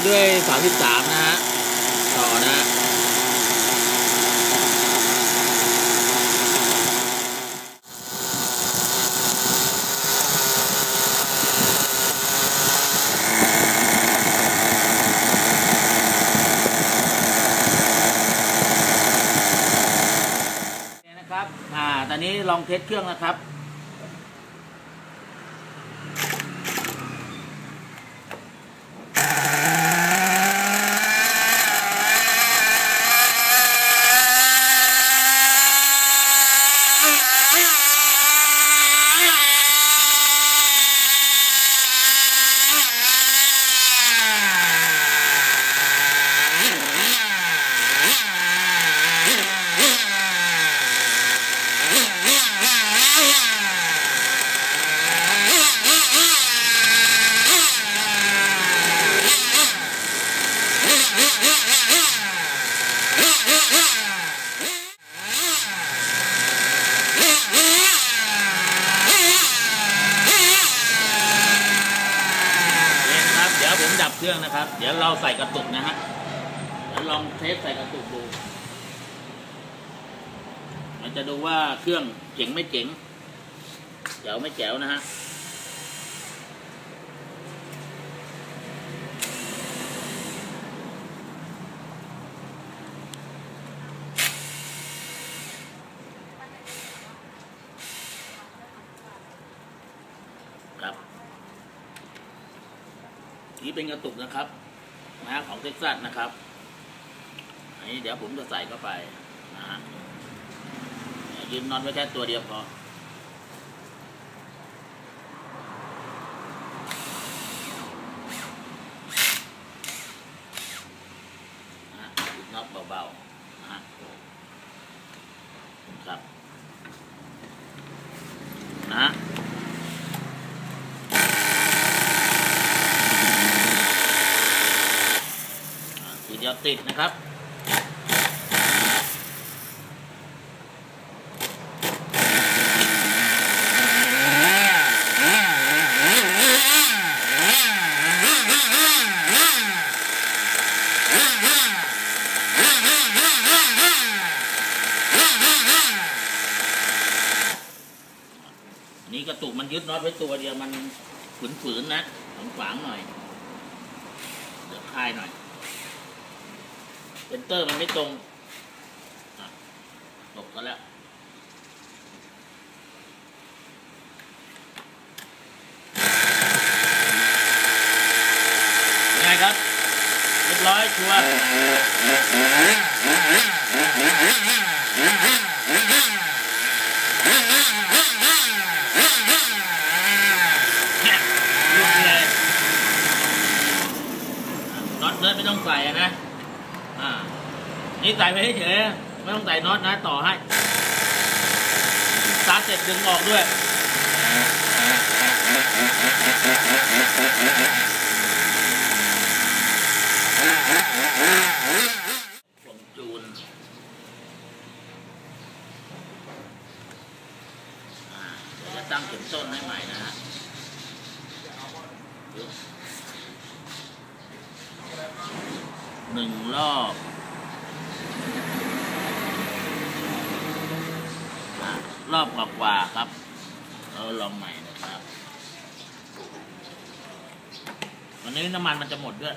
นี้ตารันด้วย 33 นะฮะ ต่อนะนะครับ อ่า ตอนนี้ลองเทสเครื่องนะครับ เองครับ เครื่องนะครับ เดี๋ยวเราใส่กระตุกนะฮะเดี๋ยวลองเทสใส่กระตุกดูมันจะดูว่าเครื่องเจ๋งไม่เจ๋งแจ๋วไม่แจ๋วนะฮะ นี่เป็นกระตุกนะครับนะของเท็กซัสนะครับ อันนี้เดี๋ยวผมจะใส่เข้าไปนะฮะยืมน็อตไว้แค่ตัวเดียวพอนะยืมน็อตเบาๆนะครับ นะฮะ ทีเดียว ติดนะครับ นี่กระตุกมันยึดน็อตไว้ตัวเดียวมันฝืนๆนะขวางๆหน่อยเดี๋ยวคลายหน่อย เซนเตอร์มันไม่ตรงอะตกกันแล้วยังไงครับเรียบร้อยชัวร์น็อตเนิร์ดไม่ต้องใส่นะ นี่ใส่ไปเฉยไม่ต้องใส่น็อตนะต่อให้สตาร์ทเสร็จดึงออกด้วยผมจูนเดี๋ยวจะตั้งเข็มต้นให้ใหม่นะฮะหนึ่งรอบอะ รอบกว่าๆครับ เราลองใหม่นะครับ วันนี้น้ำมันมันจะหมดด้วย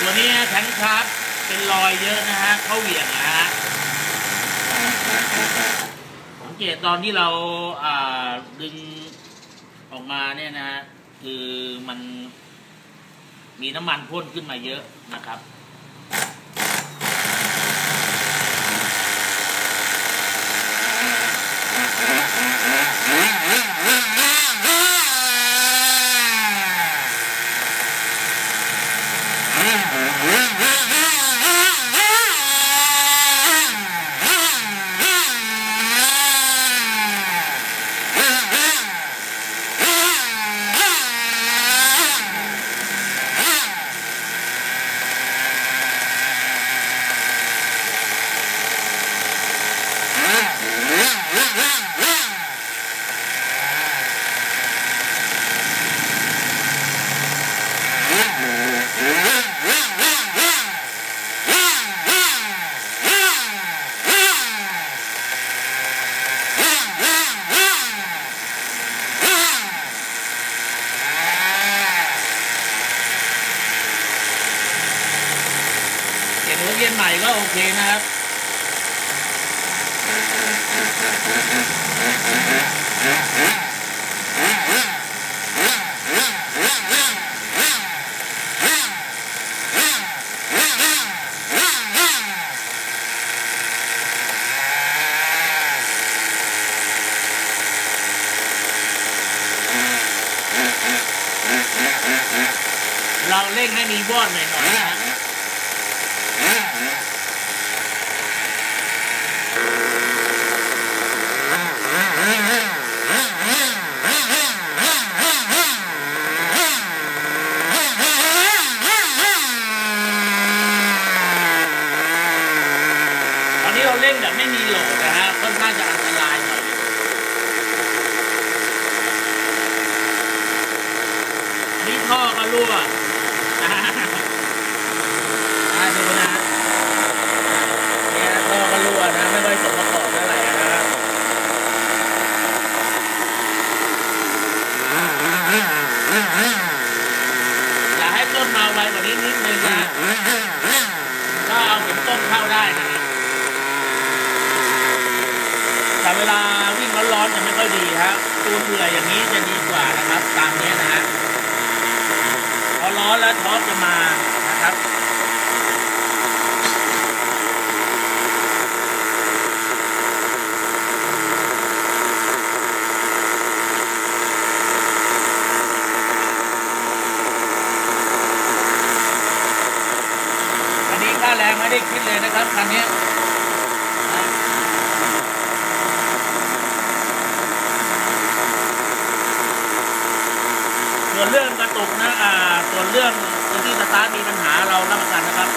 ตัวนี้แทงชาร์จเป็น รอยเยอะนะฮะเข้าเหวี่ยงนะฮะสังเกตตอนที่เราอ่าดึงออกมาเนี่ยนะฮะคือมันมีน้ำมันพ่นขึ้นมาเยอะนะครับ เรียนใหม่ก็โอเคนะครับเราเร่งให้มีวอดหน่อยๆนะตอนนี้เราเร่งแบบไม่มีโหลดนะฮะค่อนข้างจะอันตรายหน่อย อันนี้ท่อก็รั่ว อ่าอ่าดูนะเนี่ยท่อก็รั่วนะ ไม่ค่อยสมประกอบเท่าไหร่นะครับอยากให้ต้นมาไวกว่านี้นิดนึงนะก็เอาถึงต้นเข้าได้นะครับแต่เวลาวิ่งร้อนๆจะไม่ ค่อยดีครับตูนเบื่ออย่างนี้จะดีกว่านะครับ ตามนี้นะฮะพอร้อนแล้วท็อปจะมานะครับอันนี้ค่าแรงไม่ได้คิดเลยนะครับคันนี้นะส่วนเรื่องกระตุกนะอ่า ส่วนเรื่องที่สตาร์ทมีปัญหาเรารับประกันนะครับ